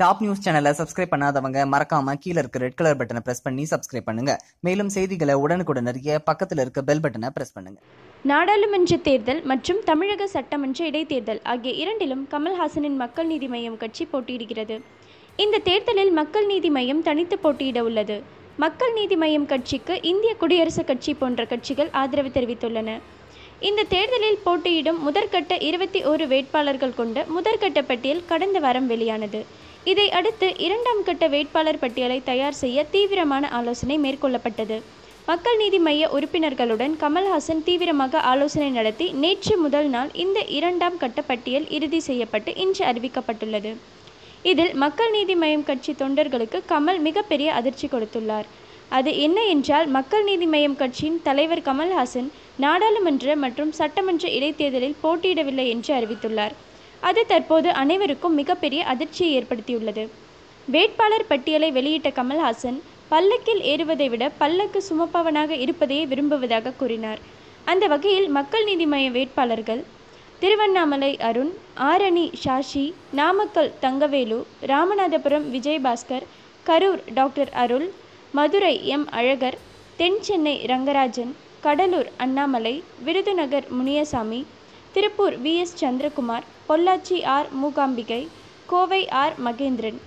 Top news சேனலை subscribe பண்ணாதவங்க மறக்காம கீழே இருக்க ரெட் கலர் பட்டனை பிரஸ் பண்ணி சப்ஸ்கிரைப் பண்ணுங்க. மேலும் செய்திகளை உடனுக்குடன் அறிய பக்கத்தில் இருக்க பெல் பட்டனை பிரஸ் பண்ணுங்க. நாடாளுமன்ற தேர்தல் மற்றும் தமிழக சட்டமன்ற இடைத்தேர்தல் ஆகிய இரண்டிலும் கமல்ஹாசனின் மக்கள் நீதி மையம் கட்சி போட்டியிடுகிறது. இந்த தேர்தலில் மக்கள் நீதி மையம் தனித்து போட்டியிட உள்ளது. மக்கள் நீதி மையம் கட்சிக்கு இந்திய குடியரசுக் கட்சி போன்ற கட்சிகள் ஆதரவு தெரிவித்துள்ளன. இந்த தேர்தலில் போட்டியிடும் முதற்கட்ட இருபத்தி ஒரு வேட்பாளர்கள் கொண்ட முதற்கட்ட பட்டியல் கடந்த வாரம் வெளியானது. இதை அடுத்து இரண்டாம் கட்ட வேட்பாளர் பட்டியலை தயார் செய்ய தீவிரமான ஆலோசனை மேற்கொள்ளப்பட்டது. மக்கள் நீதி மைய உறுப்பினர்களுடன் கமல்ஹாசன் தீவிரமாக ஆலோசனை நடத்தி நேற்று முதல் நாள் இந்த இரண்டாம் கட்ட பட்டியல் இறுதி செய்யப்பட்டு இன்று அறிவிக்கப்பட்டுள்ளது. இதில் மக்கள் நீதி மையம் கட்சி தொண்டர்களுக்கு கமல் மிகப்பெரிய அதிர்ச்சி கொடுத்துள்ளார். அது என்ன என்றால் மக்கள் நீதி மையம் கட்சியின் தலைவர் கமல்ஹாசன் நாடாளுமன்ற மற்றும் சட்டமன்ற இடைத்தேர்தலில் போட்டியிடவில்லை என்று அறிவித்துள்ளார். அது தற்போது அனைவருக்கும் மிகப்பெரிய அதிர்ச்சியை ஏற்படுத்தியுள்ளது. வேட்பாளர் பட்டியலை வெளியிட்ட கமல்ஹாசன் பல்லக்கில் ஏறுவதை விட பல்லக்கு சுமப்பவனாக இருப்பதையே விரும்புவதாக கூறினார். அந்த வகையில் மக்கள் நீதி மய்ய வேட்பாளர்கள் திருவண்ணாமலை அருண் ஆரணி சாஷி நாமக்கல் தங்கவேலு ராமநாதபுரம் விஜயபாஸ்கர் கரூர் டாக்டர் அருள் மதுரை எம் அழகர் தென் Chennai Rangarajan Cuddalore Annamalai Virudhunagar Muniyasamy Tiruppur V. S. Chandrakumar Pollachi R. Mookambigai Kovai R. Mahendran.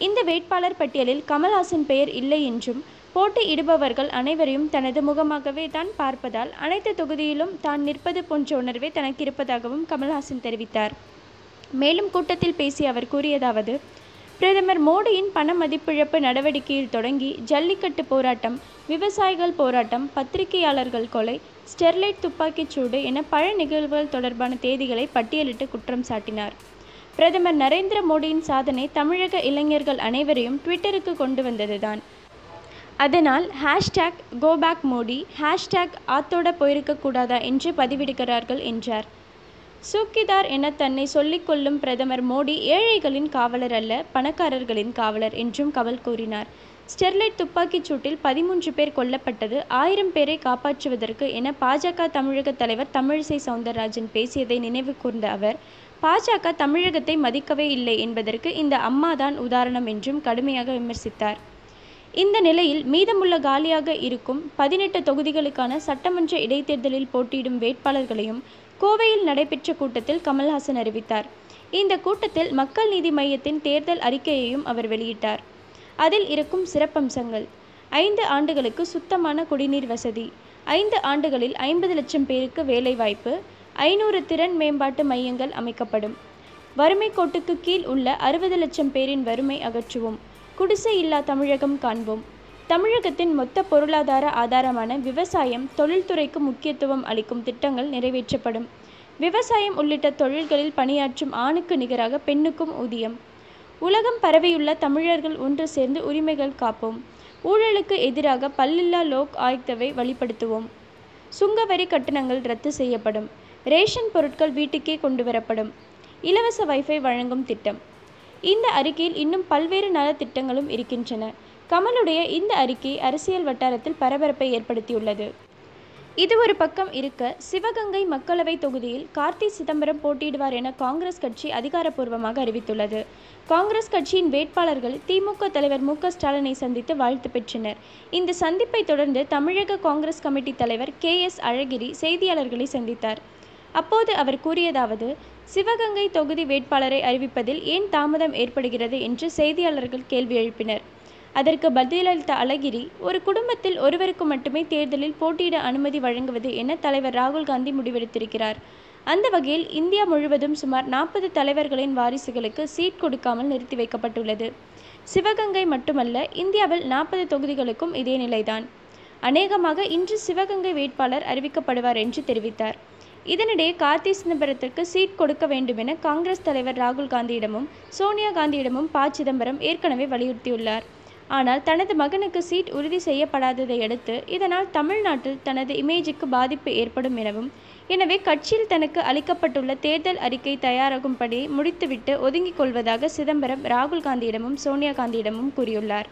இந்த வேட்பாளர் பட்டியலில் கமல்ஹாசன் பெயர் இல்லை என்றும் போட்டியிடுபவர்கள் அனைவரையும் தனது முகமாகவே தான் பார்ப்பதால் அனைத்து தொகுதியிலும் தான் நிற்பது போன்ற உணர்வே தனக்கு இருப்பதாகவும் கமல்ஹாசன் தெரிவித்தார். மேலும் கூட்டத்தில் பேசிய அவர் கூறியதாவது பிரதமர் மோடியின் பண மதிப்பிழப்பு நடவடிக்கையில் தொடங்கி ஜல்லிக்கட்டு போராட்டம் விவசாயிகள் போராட்டம் பத்திரிகையாளர்கள் கொலை ஸ்டெர்லைட் துப்பாக்கிச் சூடு என பல நிகழ்வுகள் தொடர்பான தேதிகளை பட்டியலிட்டு குற்றம் சாட்டினார். பிரதமர் நரேந்திர மோடியின் சாதனை தமிழக இளைஞர்கள் அனைவரையும் ட்விட்டருக்கு கொண்டு வந்ததுதான். அதனால் ஹேஷ்டேக் கோபேக் மோடி ஹேஷ்டேக் ஆத்தோட போயிருக்கக்கூடாதா என்று பதிவிடுகிறார்கள் என்றார். சூக்கிதார் என தன்னை சொல்லிக்கொள்ளும் பிரதமர் மோடி ஏழைகளின் காவலர் அல்ல பணக்காரர்களின் காவலர் என்றும் கமல் கூறினார். ஸ்டெர்லைட் துப்பாக்கிச் சூட்டில் பதிமூன்று பேர் கொல்லப்பட்டது. ஆயிரம் பேரை காப்பாற்றுவதற்கு என பாஜக தமிழக தலைவர் தமிழிசை சவுந்தரராஜன் பேசியதை நினைவு கூர்ந்த அவர் பாஜக தமிழகத்தை மதிக்கவே இல்லை என்பதற்கு இந்த அம்மாதான் உதாரணம் என்றும் கடுமையாக விமர்சித்தார். இந்த நிலையில் மீதமுள்ள காலியாக இருக்கும் பதினெட்டு தொகுதிகளுக்கான சட்டமன்ற இடைத்தேர்தலில் போட்டியிடும் வேட்பாளர்களையும் கோவையில் நடைபெற்ற கூட்டத்தில் கமல்ஹாசன் அறிவித்தார். இந்த கூட்டத்தில் மக்கள் நீதி மையத்தின் தேர்தல் அறிக்கையையும் அவர் வெளியிட்டார். அதில் இருக்கும் சிறப்பம்சங்கள். ஐந்து ஆண்டுகளுக்கு சுத்தமான குடிநீர் வசதி. ஐந்து ஆண்டுகளில் ஐம்பது லட்சம் பேருக்கு வேலைவாய்ப்பு. ஐநூறு திறன் மேம்பாட்டு மையங்கள் அமைக்கப்படும். வறுமை கோட்டுக்கு கீழ் உள்ள அறுபது லட்சம் பேரின் வறுமை அகற்றுவோம். குடிசை இல்லா தமிழகம் காண்போம். தமிழகத்தின் மொத்த பொருளாதார ஆதாரமான விவசாயம் தொழில்துறைக்கு முக்கியத்துவம் அளிக்கும் திட்டங்கள் நிறைவேற்றப்படும். விவசாயம் உள்ளிட்ட தொழில்களில் பணியாற்றும் ஆணுக்கு நிகராக பெண்ணுக்கும் ஊதியம். உலகம் பரவியுள்ள தமிழர்கள் ஒன்று சேர்ந்து உரிமைகள் காப்போம். ஊழலுக்கு எதிராக பல்லில்லா லோக் ஆயுக்தவை வழிப்படுத்துவோம் சுங்கவரி கட்டணங்கள் ரத்து செய்யப்படும். ரேஷன் பொருட்கள் வீட்டுக்கே கொண்டு வரப்படும் இலவச வைஃபை வழங்கும் திட்டம். இந்த அறிக்கையில் இன்னும் பல்வேறு நலத்திட்டங்களும் இருக்கின்றன. கமலுடைய இந்த அறிக்கை அரசியல் வட்டாரத்தில் பரபரப்பை ஏற்படுத்தியுள்ளது. இது ஒரு பக்கம் இருக்க சிவகங்கை மக்களவை தொகுதியில் கார்த்தி சிதம்பரம் போட்டியிடுவார் என காங்கிரஸ் கட்சி அதிகாரப்பூர்வமாக அறிவித்துள்ளது. காங்கிரஸ் கட்சியின் வேட்பாளர்கள் திமுக தலைவர் மு ஸ்டாலினை சந்தித்து வாழ்த்து பெற்றனர். இந்த சந்திப்பை தொடர்ந்து தமிழக காங்கிரஸ் கமிட்டி தலைவர் கே எஸ் அழகிரி செய்தியாளர்களை சந்தித்தார். அப்போது அவர் கூறியதாவது சிவகங்கை தொகுதி வேட்பாளரை அறிவிப்பதில் ஏன் தாமதம் ஏற்படுகிறது என்று செய்தியாளர்கள் கேள்வி எழுப்பினர். அதற்கு பதிலளித்த அழகிரி ஒரு குடும்பத்தில் ஒருவருக்கு மட்டுமே தேர்தலில் போட்டியிட அனுமதி வழங்குவது என தலைவர் ராகுல் காந்தி முடிவெடுத்திருக்கிறார். அந்த வகையில் இந்தியா முழுவதும் சுமார் நாற்பது தலைவர்களின் வாரிசுகளுக்கு சீட் கொடுக்காமல் நிறுத்தி வைக்கப்பட்டுள்ளது. சிவகங்கை மட்டுமல்ல இந்தியாவில் நாற்பது தொகுதிகளுக்கும் இதே நிலைதான். அநேகமாக இன்று சிவகங்கை வேட்பாளர் அறிவிக்கப்படுவார் என்று தெரிவித்தார். இதனிடையே கார்த்தி சிதம்பரத்திற்கு சீட் கொடுக்க வேண்டும் என காங்கிரஸ் தலைவர் ராகுல் காந்தியிடமும் சோனியா காந்தியிடமும் ப. சிதம்பரம் ஏற்கனவே வலியுறுத்தியுள்ளார். ஆனால் தனது மகனுக்கு சீட் உறுதி செய்யப்படாததை அடுத்து இதனால் தமிழ்நாட்டில் தனது இமேஜுக்கு பாதிப்பு ஏற்படும் எனவும் எனவே கட்சியில் தனக்கு அளிக்கப்பட்டுள்ள தேர்தல் அறிக்கை தயாராகும்படி முடித்துவிட்டு ஒதுங்கிக் கொள்வதாக சிதம்பரம் ராகுல் காந்தியிடமும் சோனியா காந்தியிடமும் கூறியுள்ளார்.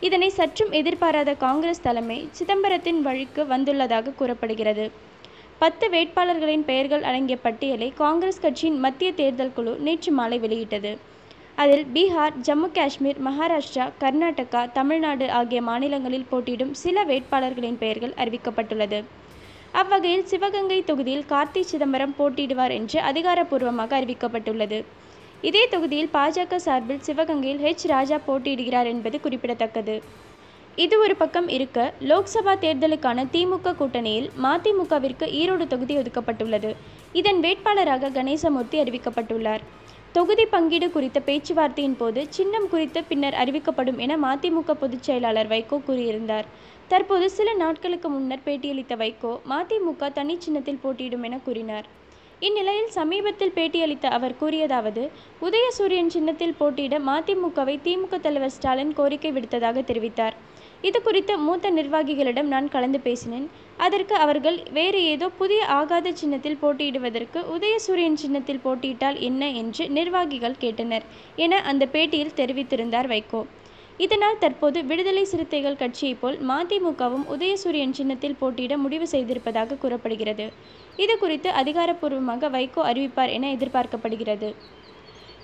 இதனை சற்றும் எதிர்பாராத காங்கிரஸ் தலைமை சிதம்பரத்தின் வழிக்கு வந்துள்ளதாக கூறப்படுகிறது. பத்து வேட்பாளர்களின் பெயர்கள் அடங்கிய பட்டியலை காங்கிரஸ் கட்சியின் மத்திய தேர்தல் குழு நேற்று மாலை வெளியிட்டது. அதில் பீகார் ஜம்மு காஷ்மீர் மகாராஷ்டிரா கர்நாடகா தமிழ்நாடு ஆகிய மாநிலங்களில் போட்டியிடும் சில வேட்பாளர்களின் பெயர்கள் அறிவிக்கப்பட்டுள்ளது. அவ்வகையில் சிவகங்கை தொகுதியில் கார்த்தி சிதம்பரம் போட்டியிடுவார் என்று அதிகாரப்பூர்வமாக அறிவிக்கப்பட்டுள்ளது. இதே தொகுதியில் பாஜக சார்பில் சிவகங்கையில் ஹெச் ராஜா போட்டியிடுகிறார் என்பது குறிப்பிடத்தக்கது. இது ஒரு பக்கம் இருக்க லோக்சபா தேர்தலுக்கான திமுக கூட்டணியில் மதிமுகவிற்கு ஈரோடு தொகுதி ஒதுக்கப்பட்டுள்ளது. இதன் வேட்பாளராக கணேசமூர்த்தி அறிவிக்கப்பட்டுள்ளார். தொகுதி பங்கீடு குறித்த பேச்சுவார்த்தையின் போது சின்னம் குறித்து பின்னர் அறிவிக்கப்படும் என மதிமுக பொதுச் செயலாளர் வைகோ கூறியிருந்தார். தற்போது சில நாட்களுக்கு முன்னர் பேட்டியளித்த வைகோ மதிமுக தனி சின்னத்தில் போட்டியிடும் என கூறினார். இந்நிலையில் சமீபத்தில் பேட்டியளித்த அவர் கூறியதாவது உதயசூரியன் சின்னத்தில் போட்டியிட மதிமுகவை திமுக தலைவர் ஸ்டாலின் கோரிக்கை விடுத்ததாக தெரிவித்தார். இது குறித்து மூத்த நிர்வாகிகளிடம் நான் கலந்து பேசினேன். அதற்கு அவர்கள் வேறு ஏதோ புதிய ஆகாத சின்னத்தில் போட்டியிடுவதற்கு உதயசூரியன் சின்னத்தில் போட்டியிட்டால் என்ன? என்று நிர்வாகிகள் கேட்டனர் என அந்த பேட்டியில் தெரிவித்திருந்தார் வைகோ. இதனால் தற்போது விடுதலை சிறுத்தைகள் கட்சியைப் போல் மதிமுகவும் உதயசூரியன் சின்னத்தில் போட்டியிட முடிவு செய்திருப்பதாக கூறப்படுகிறது. இது குறித்து அதிகாரப்பூர்வமாக வைகோ அறிவிப்பார் என எதிர்பார்க்கப்படுகிறது.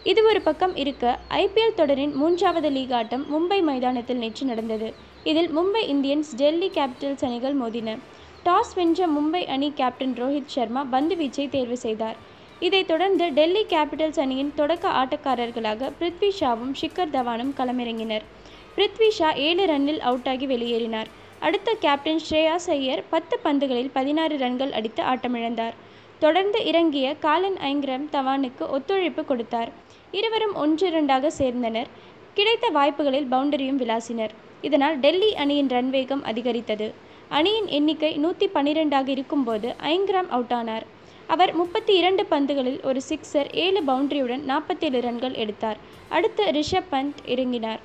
இது ஒரு பக்கம் இருக்க ஐபிஎல் தொடரின் மூன்றாவது லீக் ஆட்டம் மும்பை மைதானத்தில் நேற்று நடந்தது. இதில் மும்பை இந்தியன்ஸ் டெல்லி கேபிட்டல்ஸ் அணிகள் மோதின. டாஸ் வென்ற மும்பை அணி கேப்டன் ரோஹித் சர்மா பந்து வீச்சை தேர்வு செய்தார். இதைத் தொடர்ந்து டெல்லி கேபிட்டல்ஸ் அணியின் தொடக்க ஆட்டக்காரர்களாக பிருத்வி ஷாவும் ஷிக்கர் தவானும் களமிறங்கினர். பிருத்வி ஷா ஏழு ரன்னில் அவுட்டாகி வெளியேறினார். அடுத்த கேப்டன் ஸ்ரேயாஸ் ஐயர் பத்து பந்துகளில் பதினாறு ரன்கள் அடித்து ஆட்டமிழந்தார். தொடர்ந்து இறங்கிய காலன் ஐங்கிரம் தவானுக்கு ஒத்துழைப்பு கொடுத்தார். இருவரும் ஒன்று இரண்டாக சேர்ந்தனர். கிடைத்த வாய்ப்புகளில் பவுண்டரியும் விளாசினர். இதனால் டெல்லி அணியின் ரன் வேகம் அதிகரித்தது. அணியின் எண்ணிக்கை நூற்றி பன்னிரெண்டாக இருக்கும்போது ஐங்கிராம் அவுட் ஆனார். அவர் முப்பத்தி இரண்டு பந்துகளில் ஒரு சிக்ஸர் ஏழு பவுண்டரியுடன் நாற்பத்தேழு ரன்கள் எடுத்தார். அடுத்து ரிஷப் பந்த் இறங்கினார்.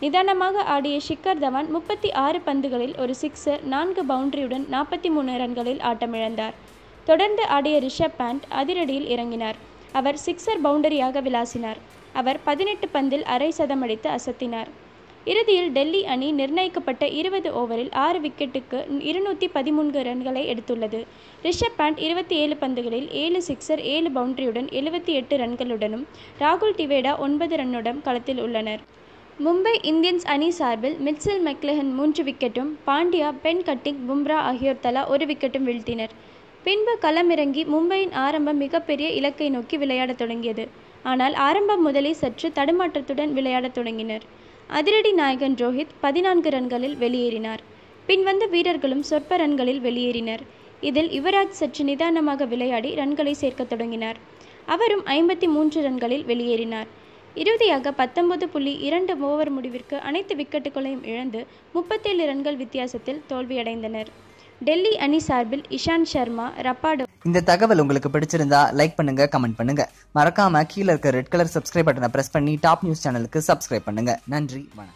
நிதானமாக ஆடிய ஷிக்கர் தவான் முப்பத்தி ஆறு பந்துகளில் ஒரு சிக்ஸர் நான்கு பவுண்டரியுடன் நாற்பத்தி மூணு ரன்களில் ஆட்டமிழந்தார். தொடர்ந்து ஆடிய ரிஷப் பண்ட் அதிரடியில் இறங்கினார். அவர் சிக்ஸர் பவுண்டரியாக விளாசினார். அவர் பதினெட்டு பந்தில் அரை சதமடித்து அசத்தினார். இறுதியில் டெல்லி அணி நிர்ணயிக்கப்பட்ட இருபது ஓவரில் ஆறு விக்கெட்டுக்கு இருநூற்றி பதிமூன்று ரன்களை எடுத்துள்ளது. ரிஷப் பாண்ட் இருபத்தி ஏழு பந்துகளில் ஏழு சிக்ஸர் ஏழு பவுண்டரியுடன் எழுபத்தி எட்டு ரன்களுடனும் ராகுல் டிவேடா ஒன்பது ரன்னுடன் களத்தில் உள்ளனர். மும்பை இந்தியன்ஸ் அணி சார்பில் மிட்சல் மெக்லெஹன் மூன்று விக்கெட்டும் பாண்டியா பென் கட்டிங் பும்ரா ஆகியோர் தலா ஒரு விக்கெட்டும் வீழ்த்தினர். பின்பு களமிறங்கி மும்பையின் ஆரம்பம் மிகப்பெரிய இலக்கை நோக்கி விளையாடத் தொடங்கியது. ஆனால் ஆரம்பம் முதலே சற்று தடுமாற்றத்துடன் விளையாடத் தொடங்கினர். அதிரடி நாயகன் ரோஹித் பதினான்கு ரன்களில் வெளியேறினார். பின் வந்த வீரர்களும் சொற்ப ரன்களில் வெளியேறினர். இதில் யுவராஜ் சற்று நிதானமாக விளையாடி ரன்களை சேர்க்கத் தொடங்கினார். அவரும் ஐம்பத்தி மூன்று ரன்களில் வெளியேறினார். இறுதியாக பத்தொன்பது புள்ளி இரண்டு ஓவர் முடிவிற்கு அனைத்து விக்கெட்டுகளையும் இழந்து முப்பத்தேழு ரன்கள் வித்தியாசத்தில் தோல்வியடைந்தனர். டெல்லி அணி சார்பில் இஷாந்த் சர்மா ரப்பாடோ இந்த தகவல் உங்களுக்கு பிடிச்சிருந்தா லைக் பண்ணுங்க கமெண்ட் பண்ணுங்க. மறக்காம கீழே இருக்க ரெட் கலர் சப்ஸ்கிரைப் பட்டனை பிரஸ் பண்ணி டாப் நியூஸ் சேனலுக்கு சப்ஸ்கிரைப் பண்ணுங்க. நன்றி வணக்கம்.